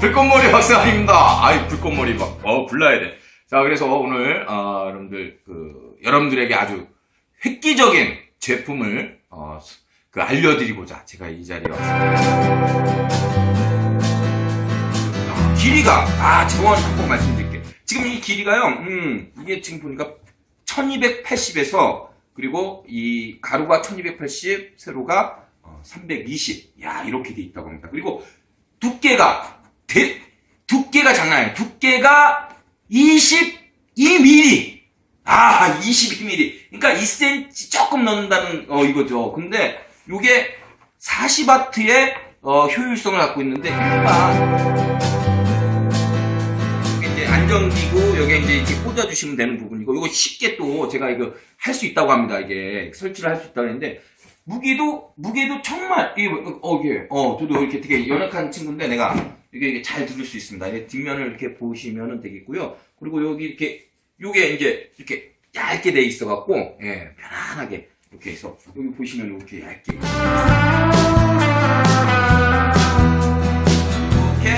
불꽃머리 박사입니다. 아이, 불꽃머리 막, 어, 불러야 돼. 자, 그래서 오늘, 어, 여러분들, 그, 여러분들에게 아주 획기적인 제품을, 어, 그, 알려드리고자 제가 이 자리에 왔습니다. 아, 길이가, 아, 정원 한번 말씀드릴게요. 지금 이 길이가요, 음, 이게 지금 보니까 1280에서, 그리고 이 가루가 1280, 세로가 어, 320. 야, 이렇게 돼 있다고 합니다. 그리고 두께가, 대, 두께가 장난 아니에요. 두께가 22mm. 아, 22mm. 그러니까 2cm 조금 넣는다는, 어, 이거죠. 근데, 요게 40W의, 어, 효율성을 갖고 있는데, 일반, 이게 이제 안전기구, 여기 이제 이렇게 꽂아주시면 되는 부분이고, 이거 쉽게 또 제가 이거 할 수 있다고 합니다. 이게 설치를 할 수 있다고 했는데, 무게도, 무게도 정말, 이게, 어, 이게, 어, 저도 이렇게 되게 연약한 친구인데, 내가 이게, 이게 잘 들을 수 있습니다. 이게 뒷면을 이렇게 보시면 되겠고요. 그리고 여기 이렇게, 요게 이제 이렇게 얇게 돼 있어 갖고, 예, 편안하게 이렇게 해서, 여기 보시면 이렇게 얇게. 이렇게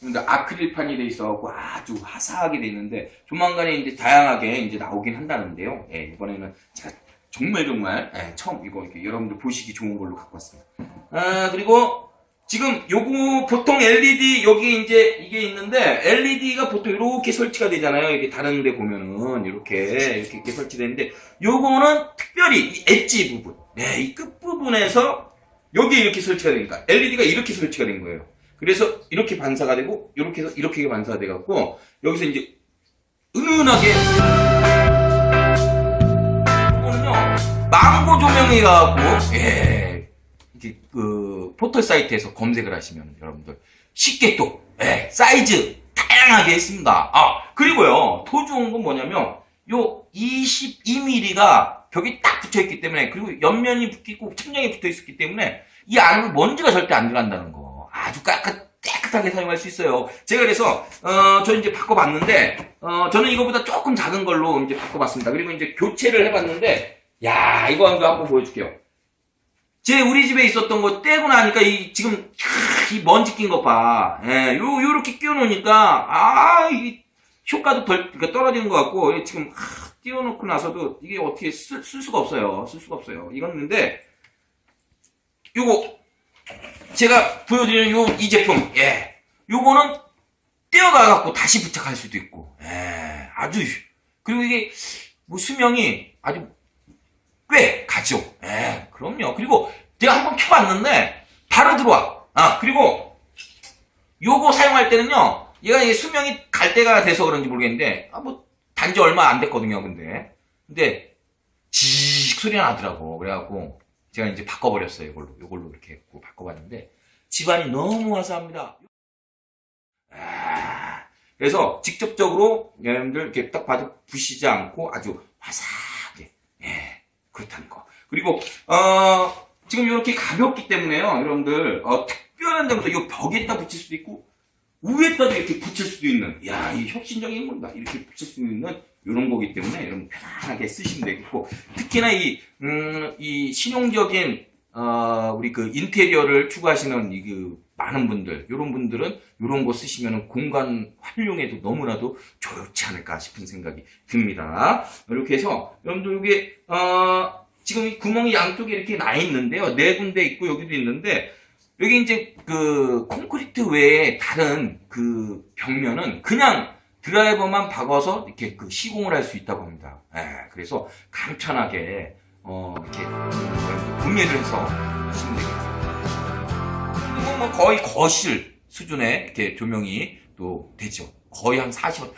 근데 아크릴판이 돼 있어갖고 아주 화사하게 돼 있는데 조만간에 이제 다양하게 이제 나오긴 한다는데요. 예, 이번에는 제가 정말 정말 예, 처음 이거 이렇게 여러분들 보시기 좋은 걸로 갖고 왔습니다. 아 그리고 지금 요거 보통 LED 여기 이제 이게 있는데 LED가 보통 이렇게 설치가 되잖아요. 이게 다른 데 보면은 이렇게 이렇게, 이렇게 설치되는데 요거는 특별히 이 엣지 부분, 네, 이 끝 부분에서 여기 이렇게 설치가 되니까 LED가 이렇게 설치가 된 거예요. 그래서 이렇게 반사가 되고 이렇게 해서 이렇게 반사가 돼 갖고 여기서 이제 은은하게 이거는요 망고 조명이 갖고 예 그 포털 사이트에서 검색을 하시면 여러분들 쉽게 또 예, 사이즈 다양하게 있습니다. 아 그리고요 더 좋은 건 뭐냐면 요 22mm가 벽이 딱 붙어 있기 때문에 그리고 옆면이 붙고 천장이 붙어 있었기 때문에 이 안으로 먼지가 절대 안 들어간다는 거 아주 깨끗 깨끗하게 사용할 수 있어요. 제가 그래서 어, 저 이제 바꿔봤는데 어, 저는 이거보다 조금 작은 걸로 이제 바꿔봤습니다. 그리고 이제 교체를 해봤는데 야 이거 한번 보여줄게요. 제 우리 집에 있었던 거 떼고 나니까 이 지금 캬, 이 먼지 낀 것 봐. 예, 요 요렇게 끼워놓으니까 아 이 효과도 덜 그러니까 떨어지는 것 같고 이 지금 하, 띄워놓고 나서도 이게 어떻게 쓸, 쓸 수가 없어요. 쓸 수가 없어요. 이건 근데 요거 제가 보여드리는 요 이 제품 예 요거는 떼어가 갖고 다시 부착할 수도 있고 예 아주 그리고 이게 뭐 수명이 아주 꽤 가죠 예 그럼요. 그리고 제가 한번 켜봤는데 바로 들어와. 아 그리고 요거 사용할 때는요 얘가 이게 수명이 갈 때가 돼서 그런지 모르겠는데 아 뭐 단지 얼마 안 됐거든요 근데. 근데 지익 소리가 나더라고. 그래갖고 제가 이제 바꿔버렸어요 이걸로. 이걸로 이렇게 했고 바꿔봤는데 집안이 너무 화사합니다. 아, 그래서 직접적으로 여러분들 이렇게 딱 봐도 부시지 않고 아주 화사하게 예 그렇다는 거 그리고 어 지금 이렇게 가볍기 때문에요 여러분들. 어, 특별한 데부터 이 벽에다 붙일 수도 있고 위에다도 이렇게 붙일 수도 있는 야 이 혁신적인 겁니다. 이렇게 붙일 수 있는 이런 거기 때문에 여러분 편안하게 쓰시면 되겠고 특히나 이, 음, 이 실용적인 어, 우리 그 인테리어를 추구하시는 이 그 많은 분들 이런 분들은 이런 거 쓰시면 공간 활용에도 너무나도 좋지 않을까 싶은 생각이 듭니다. 이렇게 해서 여러분들 이게 어, 지금 이 구멍이 양쪽에 이렇게 나 있는데요 네 군데 있고 여기도 있는데 여기 이제 그 콘크리트 외에 다른 그 벽면은 그냥 드라이버만 박아서 이렇게 그 시공을 할 수 있다고 합니다. 예, 그래서 간편하게 어 이렇게 구매를 해서 하시면 되겠습니다. 그리고 뭐 거의 거실 수준의 이렇게 조명이 또 되죠. 거의 한 40원.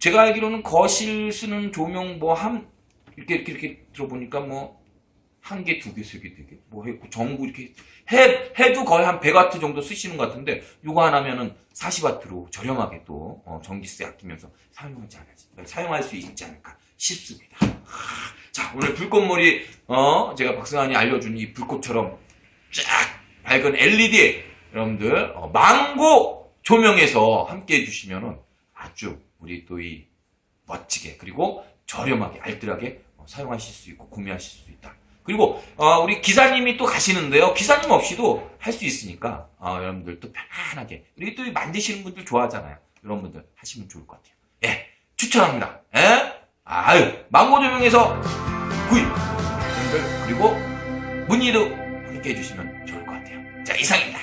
제가 알기로는 거실 쓰는 조명 뭐 한 이렇게 이렇게 이렇게 들어보니까 뭐 한 개, 두 개, 세 개, 네 개, 뭐 했고 전부 이렇게 해 해도 거의 한 100와트 정도 쓰시는 것 같은데 요거 하나면은 40와트로 저렴하게 또 어, 전기세 아끼면서 사용하지 않을지 사용할 수 있지 않을까 싶습니다. 하, 자 오늘 불꽃머리 어 제가 박승환이 알려준 이 불꽃처럼 쫙 밝은 LED 여러분들 어, 망고 조명에서 함께 해주시면은 아주 우리 또 이 멋지게 그리고 저렴하게 알뜰하게 어, 사용하실 수 있고 구매하실 수 있다. 그리고 어, 우리 기사님이 또 가시는데요. 기사님 없이도 할 수 있으니까 어, 여러분들 또 편안하게 그리고 또 만드시는 분들 좋아하잖아요. 이런 분들 하시면 좋을 것 같아요. 예, 추천합니다. 예? 아유, 망고 조명에서 구입 그리고 문의도 함께 해주시면 좋을 것 같아요. 자, 이상입니다.